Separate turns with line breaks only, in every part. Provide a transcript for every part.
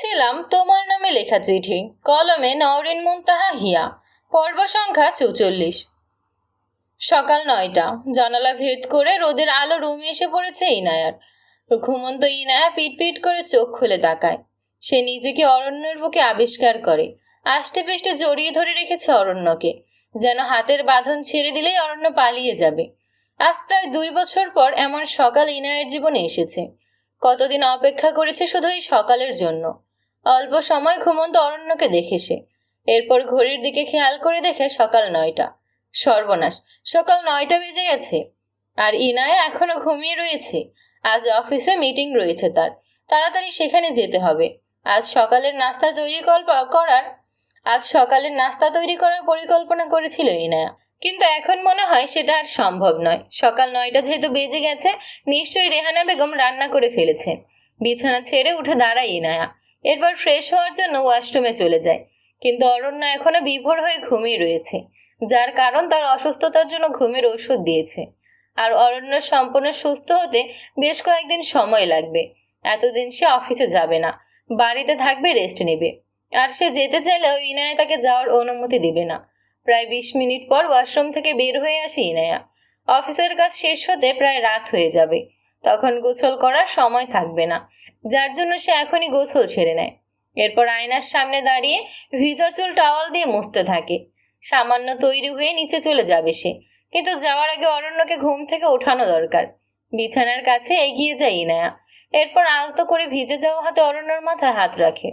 পড়ছিলাম তোমার নামে লেখা চিঠি, কলমে নওরিন মুনতাহা হিয়া, পর্ব সংখ্যা চৌচল্লিশ। সকাল নয়টা, জানালা ভেদ করে রোদের আলো রুমে এসে পড়েছে ইনায়ার। ঘুমন্ত ইনায়া পিট পিট করে চোখ খুলে তাকায়। সে নিজেকে অরণ্যের বুকে আবিষ্কার করে, আষ্টে পেষ্টে জড়িয়ে ধরে রেখেছে অরণ্যকে, যেন হাতের বাঁধন ছেড়ে দিলেই অরণ্য পালিয়ে যাবে। আজ প্রায় দুই বছর পর এমন সকাল ইনায়ের জীবনে এসেছে। কতদিন অপেক্ষা করেছে শুধু এই সকালের জন্য। অল্প সময় ঘুমন্ত অরণ্যকে দেখে সে। এরপর ঘড়ির দিকে খেয়াল করে দেখে সকাল নয়টা। সর্বনাশ, সকাল নয়টা বেজে গেছে। আর ইনায়া এখনও ঘুমিয়ে রয়েছে। আজ অফিসে মিটিং রয়েছে তার। তাড়াতাড়ি সেখানে যেতে হবে। আজ সকালের নাস্তা তৈরি করার আজ সকালের নাস্তা তৈরি করার পরিকল্পনা করেছিল ইনায়া। কিন্তু এখন মনে হয় সেটা আর সম্ভব নয়। সকাল নয়টা যেহেতু বেজে গেছে, নিশ্চয়ই রেহানা বেগম রান্না করে ফেলেছেন। বিছানা ছেড়ে উঠে দাঁড়ায় ইনায়া। এরপর ফ্রেশ হওয়ার জন্য ওয়াশরুমে চলে যায়। কিন্তু অরণ্য এখনও বিভোর হয়ে ঘুমিয়ে রয়েছে, যার কারণ তার অসুস্থতার জন্য ঘুমের ওষুধ দিয়েছে। আর অরণ্য সম্পূর্ণ সুস্থ হতে বেশ কয়েকদিন সময় লাগবে। এতদিন সে অফিসে যাবে না, বাড়িতে থাকবে রেস্ট নেবে। আর সে যেতে চাইলেও ইনায়া তাকে যাওয়ার অনুমতি দেবে না। প্রায় বিশ মিনিট পর ওয়াশরুম থেকে বের হয়ে আসে ইনায়া। অফিসের কাজ শেষ হতে প্রায় রাত হয়ে যাবে। তখন গোসল করার সময় থাকবে না, যার জন্য সে এখনই গোসল ছেড়ে নেয়। এরপর আয়নার সামনে দাঁড়িয়ে ভিজা চুল টাওয়াল দিয়ে মুছতে থাকে। সামান্য তৈরি হয়ে নিচে চলে যাবে সে, কিন্তু যাওয়ার আগে অরণ্যকে ঘুম থেকে ওঠানো দরকার। বিছানার কাছে এগিয়ে যায় ইনায়া। এরপর আলতো করে ভিজে যাওয়া হাতে অরণ্যর মাথায় হাত রাখে।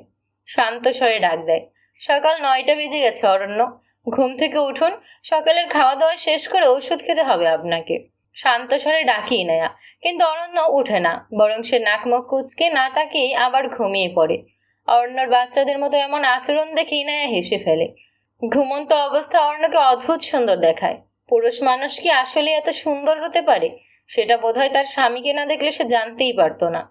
শান্ত স্বরে ডাক দেয়, সকাল নয়টা বেজে গেছে অরণ্য। ঘুম থেকে উঠুন, সকালের খাওয়া দাওয়া শেষ করে ওষুধ খেতে হবে আপনাকে। শান্ত স্বরে ডাকি ইনায়া কিন্তু অরণ্য উঠে না, বরং সে নাক মুখ কুচকে না তাকিয়ে আবার ঘুমিয়ে পড়ে। অরণ্যর বাচ্চাদের মতো এমন আচরণ দেখে ইনায়া হেসে ফেলে। ঘুমন্ত অবস্থা অরণ্যকে অদ্ভুত সুন্দর দেখায়। পুরুষ মানুষ কি আসলে এত সুন্দর হতে পারে? সেটা বোধহয় তার স্বামীকে না দেখলে সে জানতেই পারতো না।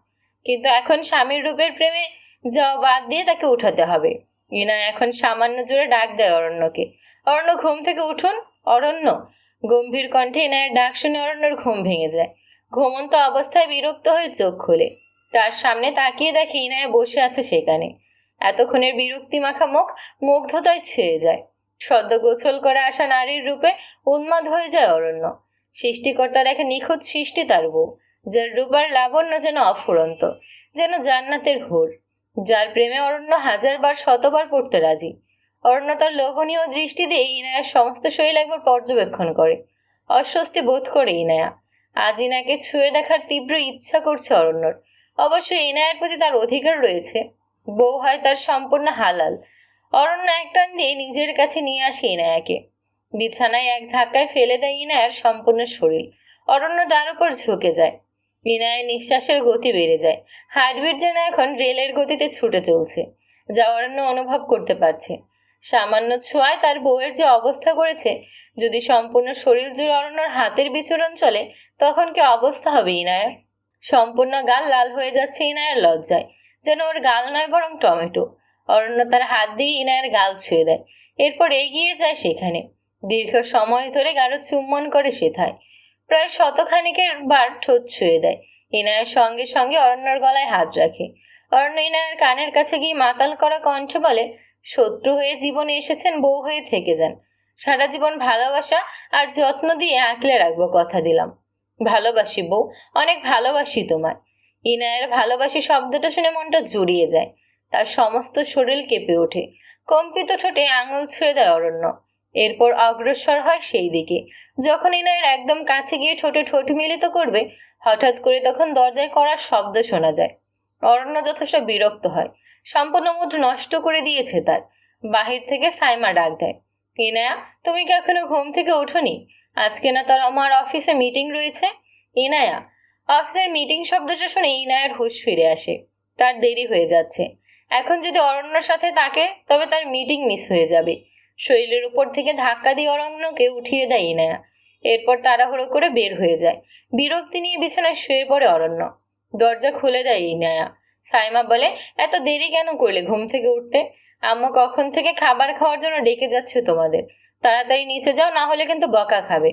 কিন্তু এখন স্বামীর রূপের প্রেমে যাওয়া বাদ দিয়ে তাকে উঠাতে হবে। ইনা এখন সামান্য জোরে ডাক দেয় অরণ্যকে। অরণ্য ঘুম থেকে উঠুন। অরণ্য গম্ভীর কণ্ঠে ইনায়ের ডাক শুনে অরণ্যর ঘুম ভেঙে যায়। ঘুমন্ত অবস্থায় বিরক্ত হয়ে চোখ খুলে। তার সামনে তাকিয়ে দেখে ইনায় বসে আছে সেখানে। এতক্ষণের বিরক্তি মাখা মুখ মুগ্ধতায় ছেয়ে যায়। সদ্য গোছল করে আসা নারীর রূপে উন্মাদ হয়ে যায় অরণ্য। সৃষ্টিকর্তার এক নিখুঁত সৃষ্টি তার বউ, যার রূপার লাবণ্য যেন অফুরন্ত, যেন জান্নাতের হুর, যার প্রেমে অরণ্য হাজারবার, শতবার পড়তে রাজি। অরণ্য তার লোভনীয় দৃষ্টি দিয়ে ইনায়ার সমস্ত শরীর একবার পর্যবেক্ষণ করে। অস্বস্তি বোধ করে ইনায়া। আজ ইনাকে ছুঁয়ে দেখার তীব্র ইচ্ছা করছে অরণ্যর অবশ্যই ইনায়ের প্রতি তার অধিকার রয়েছে। বউ হয় তার সম্পূর্ণ হালাল। অরণ্য এক টান দিয়ে নিজের কাছে নিয়ে আসে ইনায়াকে। বিছানায় এক ধাক্কায় ফেলে দেয় ইনায়ার সম্পূর্ণ শরীর। অরণ্য তার উপর ঝুঁকে যায়। ইনায়ের নিঃশ্বাসের গতি বেড়ে যায়। হার্টবিট যেন এখন রেলের গতিতে ছুটে চলছে, যা অরণ্য অনুভব করতে পারছে। সামান্য ছোঁয়ায় তার বউয়ের যে অবস্থা করেছে, যদি সম্পূর্ণ শরীর জুড়ে অরণ্যর হাতের বিচরণ চলে, তখন কি অবস্থা হবে ইনায়ার? সম্পূর্ণ গাল লাল হয়ে যাচ্ছে ইনায়ার লজ্জায়, যেন ওর গাল নয় বরং টমেটো। অরণ্য তার হাত দিয়ে ইনায়ের গাল ছুঁয়ে দেয়। এরপর এগিয়ে যায় সেখানে। দীর্ঘ সময় ধরে গাঢ় চুম্বন করে সেথায়। প্রায় শতখানিকের বার ঠোঁট ছুঁয়ে দেয়। ইনায়ের সঙ্গে সঙ্গে অরণ্যর গলায় হাত রাখে। অরণ্য ইনায়ের কানের কাছে গিয়ে মাতাল করা কণ্ঠে বলে, শত্রু হয়ে জীবনে এসেছেন, বউ হয়ে থেকে যান। সারা জীবন ভালোবাসা আর যত্ন দিয়ে আঁকলে রাখব কথা দিলাম। ভালোবাসি বউ, অনেক ভালোবাসি তোমার ইনায়ের ভালোবাসি শব্দটা শুনে মনটা জুড়িয়ে যায়। তার সমস্ত শরীর কেঁপে ওঠে। কম্পিত ঠোঁটে আঙুল ছুঁয়ে দেয় অরণ্য। এরপর অগ্রসর হয় সেই দিকে। যখন ইনায়ের একদম কাছে গিয়ে ঠোঁটে ঠোঁট মিলিত করবে, হঠাৎ করে তখন দরজায় করার শব্দ শোনা যায়। অরণ্য যথেষ্ট বিরক্ত হয়। সম্পূর্ণ মুড নষ্ট করে দিয়েছে তার। বাহির থেকে সাইমা ডাক দেয়, ইনায়া, তুমি কি এখনও ঘুম থেকে ওঠোনি? আজকে না তার আমার অফিসে মিটিং রয়েছে? ইনায়া, অফিসের মিটিং শব্দটা শুনে ইনায়ার হুঁশ ফিরে আসে। তার দেরি হয়ে যাচ্ছে। এখন যদি অরণ্যর সাথে তাকে, তবে তার মিটিং মিস হয়ে যাবে। শরীরের উপর থেকে ধাক্কা দিয়ে অরণ্যকে উঠিয়ে দেয় ইনায়া। এরপর তাড়াহুড়ো করে বের হয়ে যায়। বিরক্তি নিয়ে বিছানায় শুয়ে পড়ে অরণ্য। দরজা খুলে দেয় ইনায়া সাইমা বলে, এত দেরি কেন করলে ঘুম থেকে উঠতে? আম্মু কখন থেকে খাবার খাওয়ার জন্য ডেকে যাচ্ছে তোমাদের। তাড়াতাড়ি নিচে যাও, না হলে কিন্তু বকা খাবে।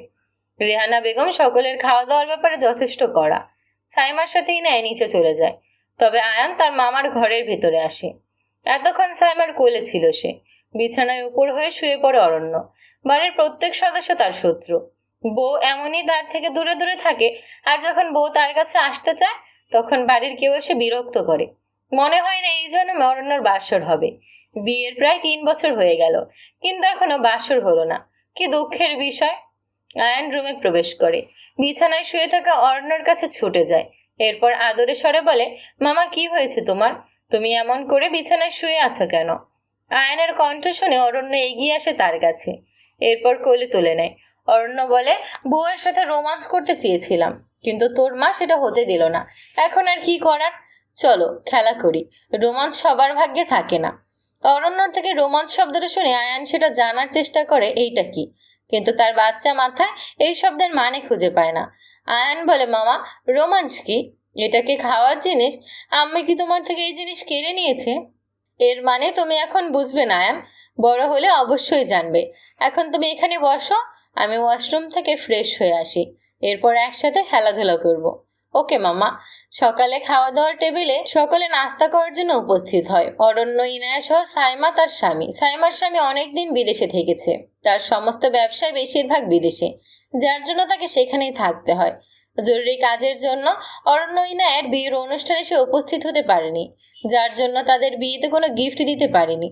রেহানা বেগম সকলের খাওয়া দাওয়ার ব্যাপারে যথেষ্ট করা সাইমার সাথেই নেয় নিচে চলে যায়। তবে আয়ান তার মামার ঘরের ভেতরে আসে। এতক্ষণ সাইমার কোলে ছিল সে। বিছানায় উপর হয়ে শুয়ে পড়ে অরণ্য। বাড়ির প্রত্যেক সদস্য তার শত্রু। বউ এমনই তার থেকে দূরে দূরে থাকে, আর যখন বউ তার কাছে আসতে চায় তখন বাড়ির কেউ এসে বিরক্ত করে। মনে হয় না এই জন্য অরণ্যর বাসর হবে। বিয়ের প্রায় তিন বছর হয়ে গেল, কিন্তু এখনও বাসর হলো না। কি দুঃখের বিষয়। আয়ান রুমে প্রবেশ করে। বিছানায় শুয়ে থাকা অরণ্যর কাছে ছুটে যায়। এরপর আদরে স্বরে বলে, মামা, কি হয়েছে তোমার? তুমি এমন করে বিছানায় শুয়ে আছো কেন? আয়নের কণ্ঠ শুনে অরণ্য এগিয়ে আসে তার কাছে। এরপর কোলে তুলে নেয়। অরণ্য বলে, বউয়ের সাথে রোমান্স করতে চেয়েছিলাম। কিন্তু তোর মা সেটা হতে দিল না। এখন আর কি করার? চলো, খেলা করি। রোমান্স সবার ভাগ্যে থাকে না। অরণ্য থেকে রোমান্স শব্দটা শুনে আয়ান সেটা জানার চেষ্টা করে, এইটা কি? কিন্তু তার বাচ্চা মাথায় এই শব্দের মানে খুঁজে পায় না। আয়ান বলে, মামা, রোমান্স কি? এটাকে খাওয়ার জিনিস? আমি কি তোমার থেকে এই জিনিস কেড়ে নিয়েছে? এর মানে তুমি এখন বুঝবে না, আয়ান। বড় হলে অবশ্যই জানবে। এখন তুমি এখানে বসো, আমি ওয়াশরুম থেকে ফ্রেশ হয়ে আসি। এরপর একসাথে খেলাধুলা করব। ওকে, মামা। সকালে খাওয়া দাওয়ার টেবিলে সকলে নাস্তা করার জন্য উপস্থিত হয়। অরণ্য ইনায়া সহ সাইমা তার স্বামী। সাইমার স্বামী অনেকদিন বিদেশে থেকেছে। তার সমস্ত ব্যবসায় বেশিরভাগ বিদেশে, যার জন্য তাকে সেখানেই থাকতে হয়। জরুরি কাজের জন্য অরণ্য ইনায়ের বিয়ের অনুষ্ঠানে সে উপস্থিত হতে পারেনি, যার জন্য তাদের বিয়েতে কোনো গিফট দিতে পারেনি।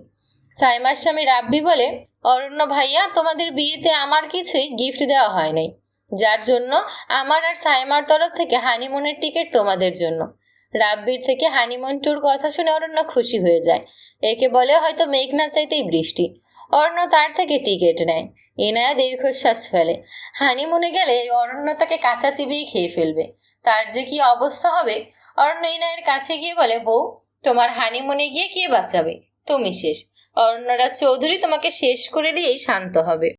সাইমার স্বামী রাব্বি বলে, অরণ্য ভাইয়া, তোমাদের বিয়েতে আমার কিছুই গিফট দেওয়া হয় নাই। যার জন্য আমার আর সাইমার তরফ থেকে হানিমুনের টিকিট তোমাদের জন্য। রাব্বির থেকে হানিমুন ট্যুর কথা শুনে অরণ্য খুশি হয়ে যায়। একে বলে হয়তো মেঘ না চাইতেই বৃষ্টি। অরণ্য তার থেকে টিকিট নেয়। ইনায়া দীর্ঘশ্বাস ফেলে। হানিমুনে গেলে অরণ্য তাকে কাঁচা চিবিয়ে খেয়ে ফেলবে। তার যে কি অবস্থা হবে? অরণ্য ইনায়ের কাছে গিয়ে বলে, বউ, তোমার হানিমুনে গিয়ে কে বাঁচাবে? তুমি শেষ। অরণ্যরা চৌধুরী তোমাকে শেষ করে দিয়েই শান্ত হবে।